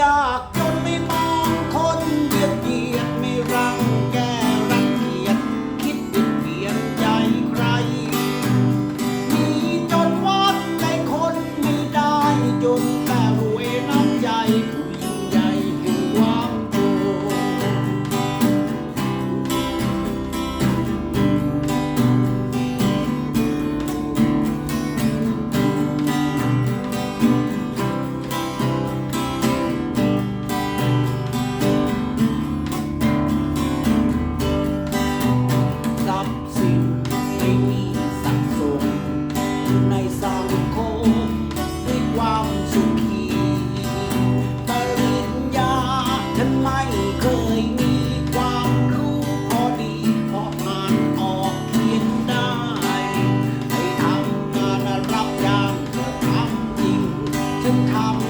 ยากจนไม่มองคนเบียดเบียดไม่รังแกรังเกียจคิดบิดเบียนใจใคร มีจนวัดในคนไม่ได้จนแต่รวยน้ำใจ top.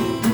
thank you.